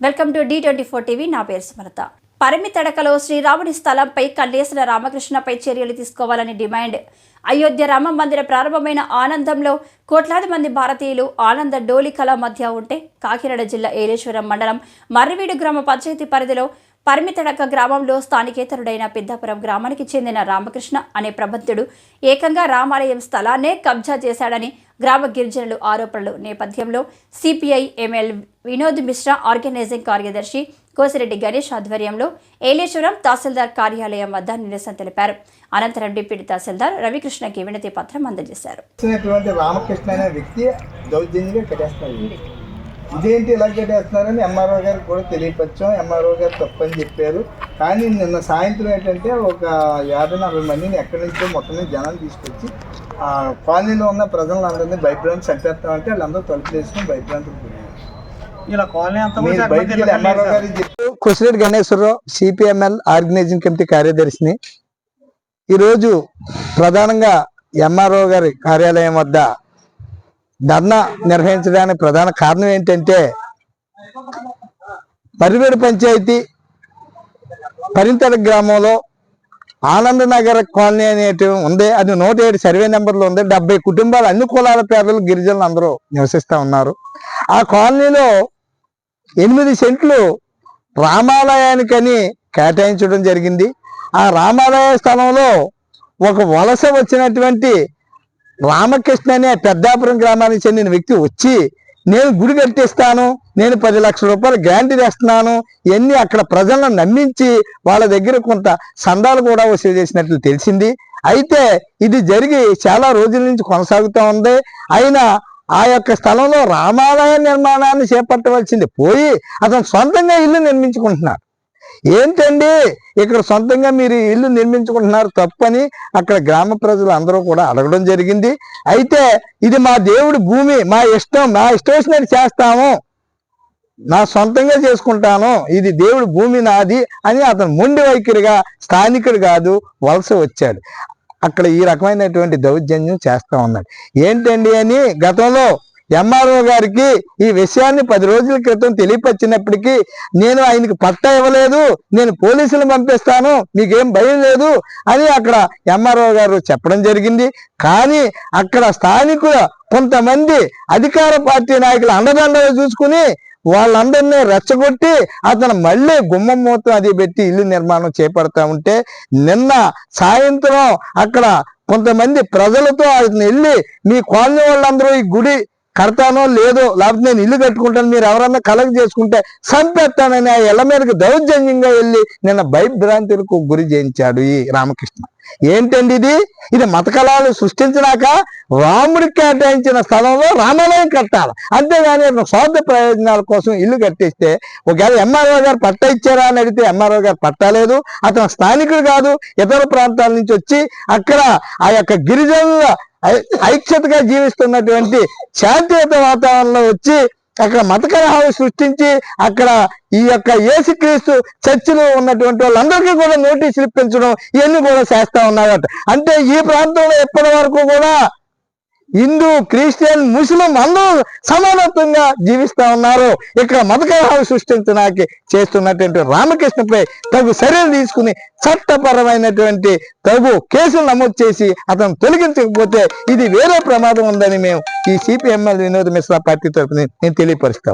Welcome to the twenty four TV నా పేరు సుమలత. పరిమితడకలో శ్రీరాముడి స్థలంపై కల్లేసిన రామకృష్ణపై చర్యలు తీసుకోవాలని డిమాండ్. అయోధ్య రామ మందిర ప్రారంభమైన ఆనందంలో కోట్లాది మంది భారతీయులు ఆనంద డోలికల మధ్య ఉంటే కాకినాడ జిల్లా ఏలేశ్వరం మండలం మర్రివీడు గ్రామ పంచాయతీ పరిధిలో పరిమితడక గ్రామంలో స్థానికేతరుడైన పెద్దాపురం గ్రామానికి చెందిన రామకృష్ణ అనే ప్రబంధుడు ఏకంగా రామాలయం స్థలాన్నే కబ్జా చేశాడని గ్రామ గిరిజనులు ఆరోపణలు నేపథ్యంలో CPI ML Vinod Mishra organizing కార్యదర్శి కోసిరెడ్డి గణేష్ ఆధ్వర్యంలో ఏలేశ్వరం తహసీల్దార్ కార్యాలయం వద్ద నిరసన తెలిపారు. అనంతరం డిప్యూటీ తహసీల్దార్ రవికృష్ణకి వినతి పత్రం అందజేశారు. రామకృష్ణ అనే వ్యక్తి దౌర్జన్యంగా ఇదేంటి ఇలా కట్టేస్తున్నారని ఎంఆర్ఓ గారికి కూడా తెలియపరిచాం. ఎంఆర్ఓ గారు తప్పని చెప్పారు. కానీ నిన్న సాయంత్రం ఏంటంటే ఒక యాభై నలభై మందిని ఎక్కడి నుంచో మొత్తం జనాలు తీసుకొచ్చి ఆ కాలనీలో ఉన్న ప్రజలందరినీ భయభ్రాంతి చంపేస్తామంటే వాళ్ళందరూ తలుపులు వేసుకుని భయభ్రాంతికి Kusireddy Ganeswararao CPML organizing committee కార్యదర్శిని. ఈరోజు ప్రధానంగా ఎంఆర్ఓ గారి కార్యాలయం వద్ద ధర్నా నిర్వహించడానికి ప్రధాన కారణం ఏంటంటే పరివేడు పంచాయతీ పరింతర గ్రామంలో ఆనందనగర్ కాలనీ అనేటివి ఉంది. అది నూట ఏడు సర్వే నెంబర్లో ఉంది. డెబ్బై కుటుంబాలు అన్ని కులాల పేర్లు గిరిజనులు అందరూ నివసిస్తూ ఉన్నారు. ఆ కాలనీలో ఎనిమిది సెంట్లు రామాలయానికని కేటాయించడం జరిగింది. ఆ రామాలయ స్థలంలో ఒక వలస వచ్చినటువంటి రామకృష్ణ అనే పెద్దాపురం గ్రామానికి చెందిన వ్యక్తి వచ్చి నేను గుడి కట్టిస్తాను నేను పది లక్షల రూపాయలు గ్రాంట్ చేస్తున్నాను ఇవన్నీ అక్కడ ప్రజలను నమ్మించి వాళ్ళ దగ్గర కొంత సందాలు కూడా వసూలు చేసినట్లు తెలిసింది. అయితే ఇది జరిగి చాలా రోజుల నుంచి కొనసాగుతూ ఉంది. అయినా ఆ యొక్క స్థలంలో రామాలయ నిర్మాణాన్ని చేపట్టవలసింది పోయి అతను సొంతంగా ఇల్లు నిర్మించుకుంటున్నారు ఏంటండి? ఇక్కడ సొంతంగా మీరు ఇల్లు నిర్మించుకుంటున్నారు తప్పని అక్కడ గ్రామ ప్రజలు అందరూ కూడా అడగడం జరిగింది. అయితే ఇది మా దేవుడి భూమి మా ఇష్టం మా ఇష్టం చేస్తాము. నా సొంతంగా చేసుకుంటాను. ఇది దేవుడి భూమి నాది అని అతను మొండి వైఖరిగా స్థానికుడు కాదు వలస వచ్చాడు. అక్కడ ఈ రకమైనటువంటి దౌర్జన్యం చేస్తా ఉన్నాడు. ఏంటండి అని గతంలో ఎంఆర్ఓ గారికి ఈ విషయాన్ని పది రోజుల క్రితం తెలియపరిచినప్పటికీ నేను ఆయనకి పట్టా ఇవ్వలేదు నేను పోలీసులు పంపిస్తాను మీకేం భయం లేదు అని అక్కడ ఎంఆర్ఓ గారు చెప్పడం జరిగింది. కానీ అక్కడ స్థానికుల కొంతమంది అధికార పార్టీ నాయకులు అండదండలు చూసుకుని వాళ్ళందరినీ రెచ్చగొట్టి అతను మళ్ళీ గుమ్మం మూతం అది పెట్టి ఇల్లు నిర్మాణం చేపడతా ఉంటే నిన్న సాయంత్రం అక్కడ కొంతమంది ప్రజలతో అతను వెళ్ళి మీ కాలనీ వాళ్ళందరూ ఈ గుడి కడతానో లేదో లేకపోతే నేను ఇల్లు కట్టుకుంటాను మీరు ఎవరన్నా కలెక్ట్ చేసుకుంటే చంపేస్తానని ఆ ఇళ్ళ మీదకి దౌర్జన్యంగా వెళ్ళి నిన్న భయభ్రాంతులకు గురి చేయించాడు ఈ రామకృష్ణ. ఏంటండి ఇది? ఇది మత కళాలు సృష్టించినాక రాముడికి కేటాయించిన స్థలంలో రామాలయం కట్టాలి. అంతేగాని స్వార్థ ప్రయోజనాల కోసం ఇల్లు కట్టిస్తే ఒకవేళ ఎంఆర్ఓ గారు పట్ట ఇచ్చారా అని అడిగితే ఎంఆర్ఓ గారు పట్టలేదు అతను స్థానికుడు కాదు. ఇతర ప్రాంతాల నుంచి వచ్చి అక్కడ ఆ యొక్క గిరిజనుల ఐక్యతగా జీవిస్తున్నటువంటి శాంతియుత వాతావరణంలో వచ్చి అక్కడ మత కలహాలు సృష్టించి అక్కడ ఈ యొక్క ఏసుక్రీస్తు చర్చిలో ఉన్నటువంటి వాళ్ళందరికీ కూడా నోటీసులు ఇప్పించడం ఇవన్నీ కూడా చేస్తా ఉన్నారట. అంటే ఈ ప్రాంతంలో ఇప్పటి వరకు కూడా హిందూ క్రిస్టియన్ ముస్లిం అందరూ సమానత్వంగా జీవిస్తా ఉన్నారు. ఇక్కడ మతకలహాలు సృష్టించడానికి చేస్తున్నటువంటి రామకృష్ణపై తగు చర్యలు తీసుకుని చట్టపరమైనటువంటి తగు కేసులు నమోదు చేసి అతను తొలగించకపోతే ఇది వేరే ప్రమాదం ఉందని మేము ఈ సిపిఎంఎల్ వినోద్ మిశ్రా పార్టీ తరఫున నేను తెలియపరుస్తా